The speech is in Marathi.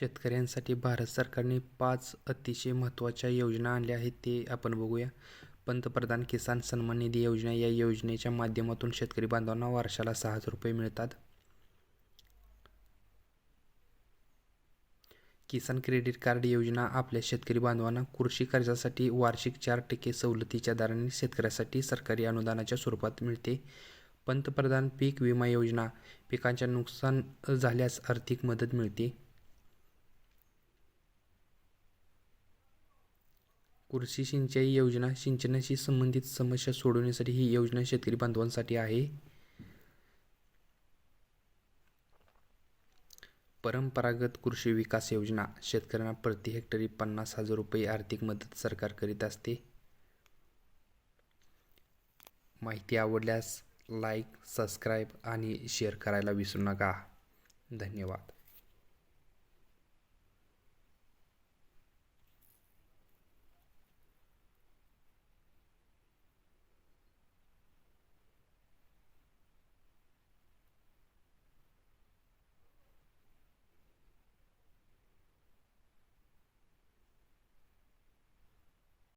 शेतकऱ्यांसाठी भारत सरकारने पाच अतिशय महत्त्वाच्या योजना आणल्या आहेत ते आपण बघूया. पंतप्रधान किसान सन्मान निधी योजना या योजनेच्या माध्यमातून शेतकरी बांधवांना वर्षाला सहा हजार रुपये मिळतात. किसान क्रेडिट कार्ड योजना आपल्या शेतकरी बांधवांना कृषी कर्जासाठी वार्षिक चार टक्के सवलतीच्या दराने शेतकऱ्यासाठी सरकारी अनुदानाच्या स्वरूपात मिळते. पंतप्रधान पीक विमा योजना पिकांच्या नुकसान झाल्यास आर्थिक मदत मिळते. कृषी सिंचाई योजना सिंचनाशी संबंधित समस्या सोडवण्यासाठी ही योजना शेतकरी बांधवांसाठी आहे. परंपरागत कृषी विकास योजना शेतकऱ्यांना प्रति हेक्टरी पन्नास हजार रुपये आर्थिक मदत सरकार करीत असते. माहिती आवडल्यास लाईक सबस्क्राईब आणि शेअर करायला विसरू नका. धन्यवाद.